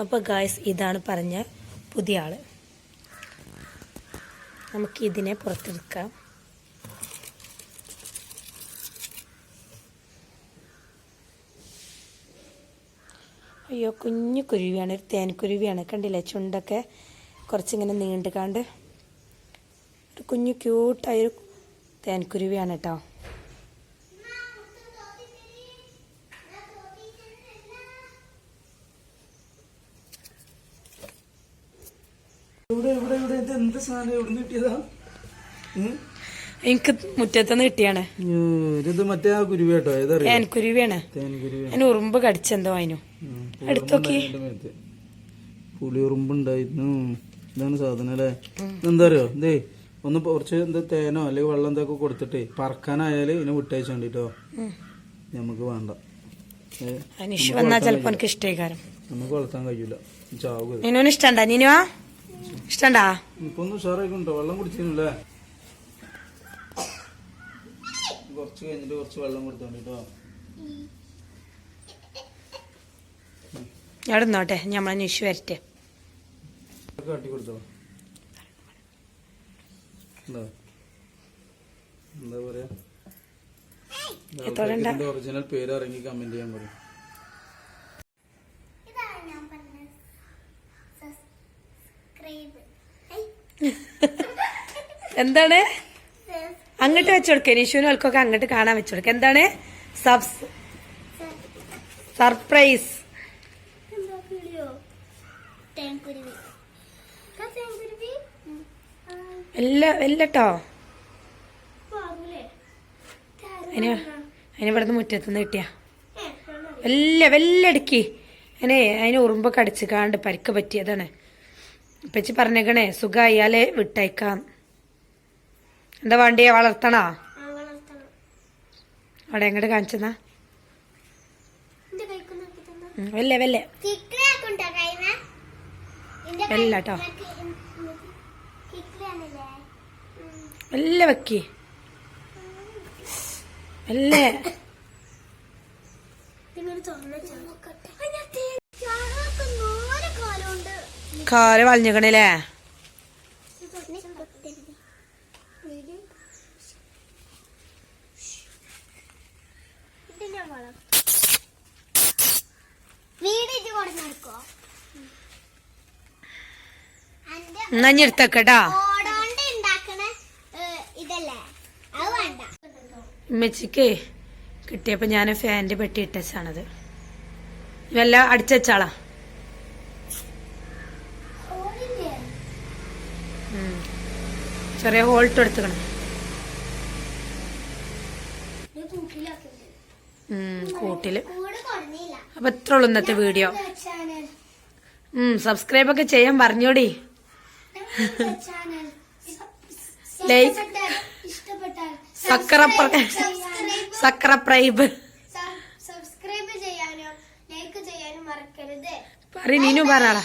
അപ്പോൾ ഗായ്സ് ഇതാണ് പറഞ്ഞ പുതിയ ആൾ. നമുക്ക് ഇതിനെ പുറത്തെടുക്കാം. അയ്യോ കുഞ്ഞു കുരുവിയാണ് ഒരു തേൻകുരുവിയാണ് കണ്ടില്ലേ ചുണ്ടൊക്കെ കുറച്ചിങ്ങനെ നീണ്ടുകാണ്ട്. ഒരു കുഞ്ഞു ക്യൂട്ടായൊരു തേൻകുരുവിയാണ് കേട്ടോ. ഇത് എന്ത് സാധനം കിട്ടിയതാ? എനിക്ക് മുറ്റത്തുനിന്ന് കിട്ടിയാണ്. ഇത് മറ്റേ ആ കുരുവി കേട്ടോ ഏതറിയോ? തേൻകുരുവിയാണ്. തേൻ കുരുവി അതിന് ഉറുമ്പ് കടിച്ചെന്തോ അതിനു എടുത്തോക്കി പുളി ഉറുമ്പുണ്ടായിരുന്നു. ഇതാണ് സാധനം അല്ലേ? എന്താ അറിയോ ഇതേ ഒന്ന് കുറച്ച് എന്താ തേനോ അല്ലെങ്കിൽ വെള്ളം എന്തൊക്കെ കൊടുത്തിട്ടേ പറക്കാനായാൽ ഇതിനെ വിട്ടയച്ചു വേണ്ടിട്ടോ. നമുക്ക് വേണ്ട. നമുക്ക് വളർത്താൻ കഴിയൂല ചാവുക. ഇഷ്ടണ്ടാ? നിനുവാ ഇഷ്ടണ്ടാ? ഇപ്പൊ ഒന്ന് ഉഷാറായിക്കൊണ്ടോ വെള്ളം കുടിച്ചില്ലേ കുറച്ച് കഴിഞ്ഞിട്ട് കുറച്ച് വെള്ളം കൊടുത്തോണ്ടിട്ടോ. അവിടെ നോട്ടെ ഞമ്മളെ നിഷു വരട്ടെ. കാട്ടി കൊടുത്തോ? എന്താ? എന്താ പറയാ? ഒറിജിനൽ പേര് ഇറങ്ങി കമന്റ് ചെയ്യാൻ പറയും ഇതാണ് ഞാൻ പറഞ്ഞ സബ്സ്ക്രൈബ് എന്താണ്? അങ്ങോട്ട് വെച്ചുകൊടുക്ക നിഷുവിനും അവൾക്കൊക്കെ അങ്ങോട്ട് കാണാൻ വെച്ചുകൊടുക്ക എന്താണ്? സബ്സ് സർപ്രൈസ്. എല്ല അതിന് പറഞ്ഞെ? അതിന് ഇവിടുന്ന് മുറ്റത്തുനിന്ന് കിട്ടിയ. വല്ല വെല്ലടുക്കി അതിനെ അതിന് ഉറുമ്പൊക്കെ അടിച്ച് കാണ്ട് പരിക്ക് പറ്റിയതാണ്. ഇപ്പച്ചി പറഞ്ഞേക്കണേ സുഖമായാലേ വിട്ടയക്കാം. എന്താ വണ്ടിയെ വളർത്തണോ. അവിടെ എങ്ങോട്ട് കാണിച്ചെന്നാ? വല്ലേ വല്ലേ കിക്കിളിയാക്കുണ്ടോ കൈമേ? എന്റെ കൈ- ട്ടോ. മറ്റേ, ഉം, ഉം, വല്ല വെക്കി. വല്ലേ. കാൽ വളഞ്ഞിക്കണില്ലേ? വേണ്ട. ഉമ്മച്ചിക്ക് കിട്ടിയപ്പോ ഞാൻ ഫാനിന്റെ പെട്ടി ഇട്ടച്ചാണത്. ഇവല്ല അടിച്ചാളാ ചെറിയ ഹോൾട്ട് എടുത്തുക്കണം. കൂട്ടിൽ. അപ്പൊ എത്ര ഉള്ളു ഇന്നത്തെ വീഡിയോ. സബ്സ്ക്രൈബ് ഒക്കെ ചെയ്യാൻ പറഞ്ഞോടി. ഇഷ്ടപ്പെട്ടാൽ സക്കറപ്ര സക്കറപ്രൈബ് സബ്സ്ക്രൈബ് ചെയ്യാനോ ലൈക്ക് ചെയ്യാനും മറക്കരുത്. പറ നീനു പറഞ്ഞാളാ